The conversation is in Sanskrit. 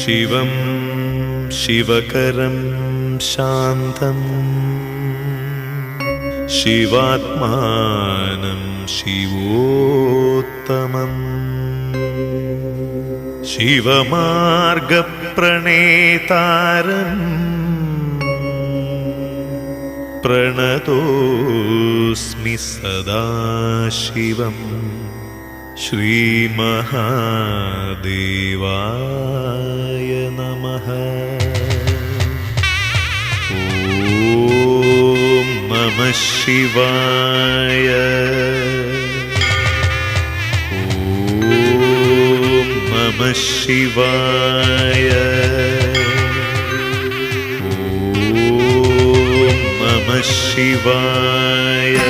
शिवं शिवकरं शान्तम् शिवात्मानं शिवोत्तमम्। शिवमार्गप्रणेतारम्। प्रणतोऽस्मि सदा शिवम् श्रीमहादेवाय नमः ॐ नमः शिवाय ॐ नमः शिवाय ॐ नमः शिवाय